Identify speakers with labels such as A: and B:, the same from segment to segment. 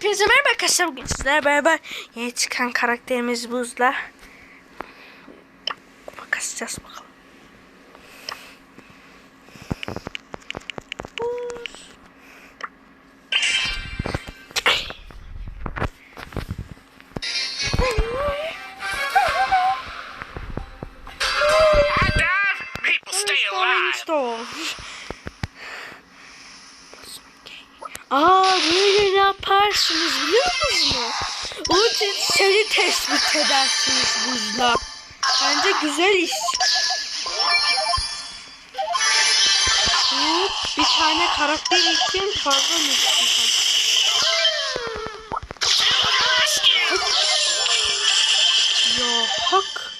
A: Hepinize merhaba arkadaşlar bugün sizlerle beraber yeni çıkan karakterimiz Buz'la Kupa kasacağız bakalım. Yaparsınız biliyor musunuz? O için seni tespit edersiniz buzla. Bence güzel iş. Hop, bir tane karakter için fazla mı? Ya hak.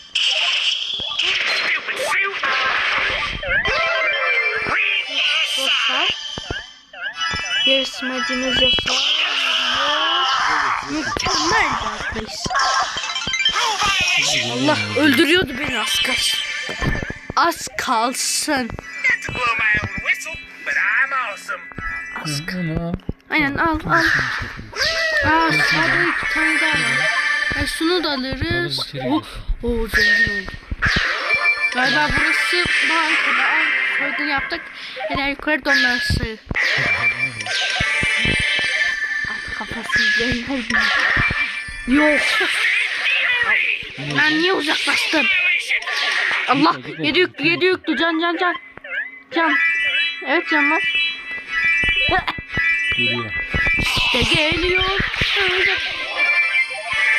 A: Yarışmacımız Yasa. Allah öldürüyordu beni az kalsın. Az kalsın. Az kal-
B: Bunu al.
A: Aynen al al. Aa sağda iki tane daha var. Ya şunu da alırız. Oh, oh zengin olduk. Galiba burası bankada. Al, soygun yaptık. Eğer yukarı donlarsa. At kafası izleyenler Yok. Ben niye uzaklaştım? Allah yedi yüklü yedi yüklü can can can. Can. Evet can var.
B: Geliyor.
A: İşte geliyor.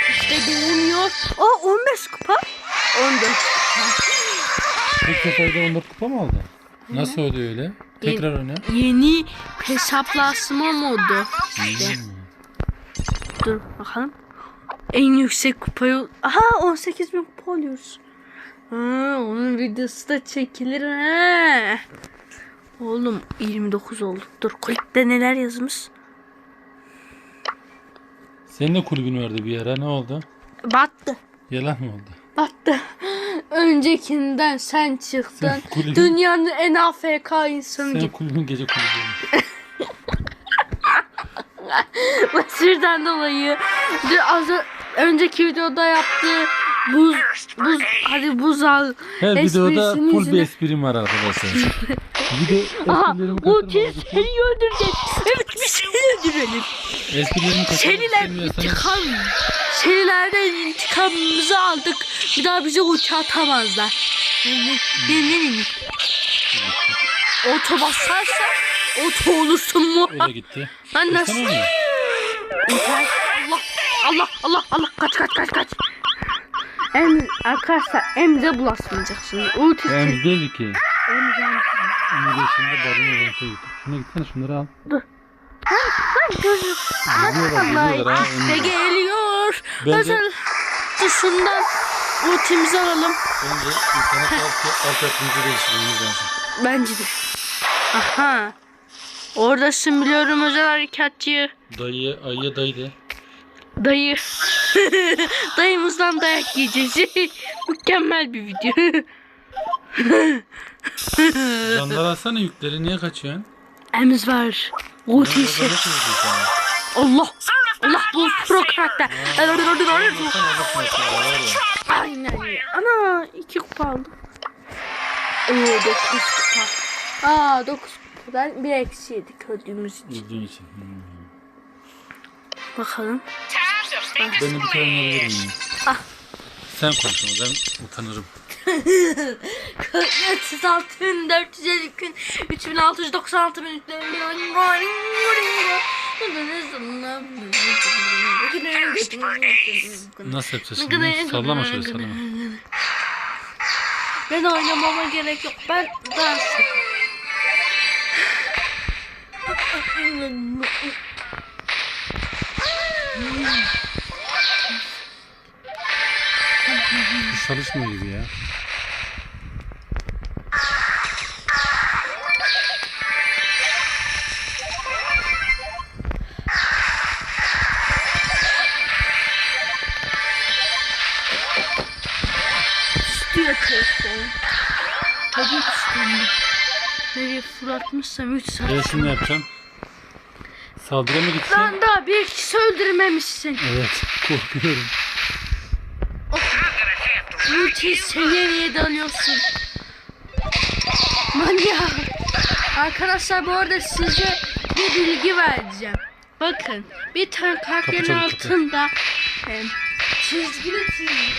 A: İşte gelmiyor. Aa 15 kupa. 14.
B: Bu seferde 14 kupa mı aldı? Nasıl oldu öyle? Tekrar oyna.
A: Yeni hesaplaşma modu. İşte.
B: Hmm.
A: Dur bakalım. En yüksek kupayı... Aha 18 bin kupa alıyoruz. Ha, onun videosu da çekilir ha. Oğlum 29 olduk. Dur kulüpte neler yazmış.
B: Senin de kulübün vardı bir ara ne oldu?
A: Battı.
B: Yalan mı oldu?
A: Battı. Öncekinden sen çıktın.
B: Sen kulübün-
A: Dünyanın en AFK insanı gibi.
B: kulübün gece kulübü.
A: Basirden dolayı dün az ö- önceki videoda yaptığı buz buz hadi buz al.
B: Her videoda full bir esprim var arkadaşlar. Video
A: Aha
B: esprilerimi
A: o kez seni öldürecek. Evet biz seni öldürelim.
B: esprilerimi
A: Seriler intikam. Serilerden intikamımızı aldık. Bir daha bize uçağı atamazlar. Benim Oto basarsa oto olursun mu?
B: öyle gitti.
A: Ben nasıl? İnternet. Allah Allah Allah Allah kaç kaç kaç kaç. Em arkadaşlar emze bulaşmayacaksınız. Ulti
B: Ben
A: çek.
B: değil ki.
A: Emze.
B: Şimdi şimdi barın olan şey. Şuna gitsene şunları al.
A: Ben gözüm.
B: Geliyorlar geliyorlar ha.
A: İşte geliyor.
B: Bence-
A: Hazır. Dur şundan ultimizi alalım.
B: Önce internet alt, alt yapımızı değiştirmemiz lazım.
A: Bence de. Aha. Oradasın biliyorum özel harekatçı.
B: Dayı, ayıya dayı de.
A: Dayı. Dayımızdan dayak yiyeceğiz. Mükemmel bir video.
B: Canlar alsana yükleri niye kaçıyorsun?
A: Emiz var.
B: Yiyecek yani?
A: Allah. Allah bu pro karakter. Aynen. Ana iki kupa aldım. Oo dokuz kupa. Aa dokuz kupadan bir eksi yedik öldüğümüz için.
B: Yüzdüğün için. Hmm.
A: Bakalım.
B: Ben de bir tane alabilir miyim?
A: Ah.
B: Sen konuş ama ben utanırım.
A: 36 bin 450 gün 3696 bin
B: Nasıl yapacağız şimdi? Sallama şöyle sallama.
A: Ben oynamama gerek yok. Ben dans.
B: Çalışmıyor gibi ya.
A: Hadi üstünde. Nereye fırlatmışsam 3 saat.
B: Ben şimdi ne yapacağım? Saldırıya mı gideceğim?
A: Ben daha bir kişi öldürmemişsin.
B: Evet korkuyorum.
A: Multi seviyeye dalıyorsun. Manyak. Arkadaşlar bu arada size bir bilgi vereceğim. Bakın bir tane
B: kapı.
A: altında e, çizgili çizgi.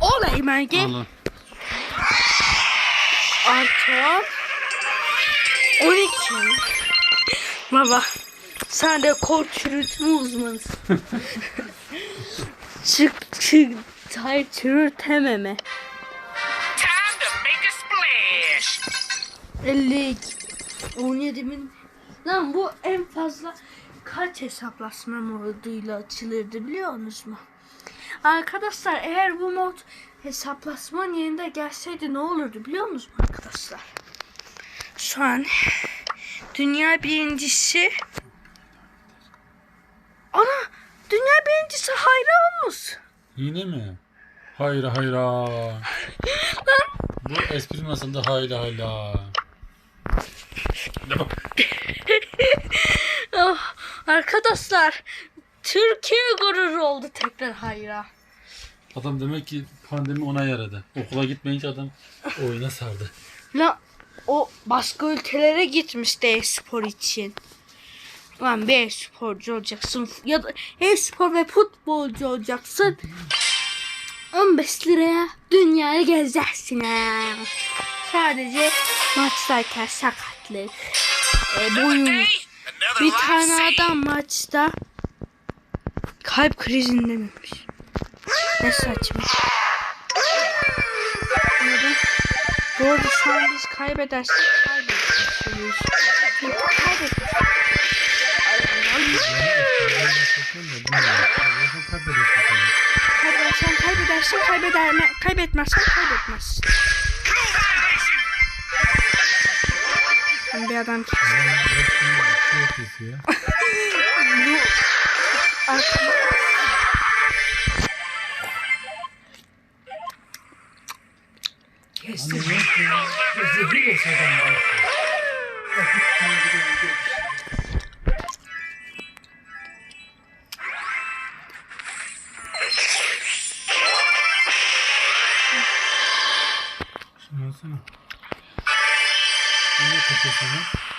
A: Olay Melge.
B: Allah.
A: Artı 12. Baba sen de kol çürütme uzmanısın. çık çık hayır çürütememe.
C: Time to make a splash!
A: 50 17 bin. Lan bu en fazla kaç hesaplaşma moduyla açılırdı biliyor musunuz mu? Arkadaşlar eğer bu mod hesaplaşmanın yerinde gelseydi ne olurdu biliyor musunuz arkadaşlar? Şu an dünya birincisi Ana dünya birincisi Hayra olmuş.
B: Yine mi? Hayra hayra. Bu espri nasıldı? Hayla hayla.
A: Oh, arkadaşlar Türkiye gururu oldu tekrar Hayra.
B: Adam demek ki pandemi ona yaradı. Okula gitmeyince adam oyuna sardı.
A: La o başka ülkelere gitmişti e-spor için. Lan bir e-sporcu olacaksın ya da e-spor ve futbolcu olacaksın. 15 liraya dünyayı gezeceksin ha. Sadece maçtayken sakatlık. E, boyun. Bir tane adam maçta kalp krizinden ölmüş. Ne saçma. Neden? Bu arada şu an biz kaybedersek kaybetmiş oluyoruz. Çünkü kaybetmiş. Kaybedersen kaybedersin, kaybeder, kaybetmezsen kaybetmezsin. Ben bir adam ki. Bu arkadaş. Kesin.
B: Şunu alsana. Ne kaçıyorsun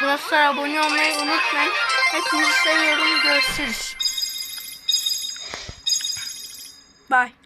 A: Arkadaşlar abone olmayı unutmayın. Hepinizi seviyorum. Görüşürüz. Bye.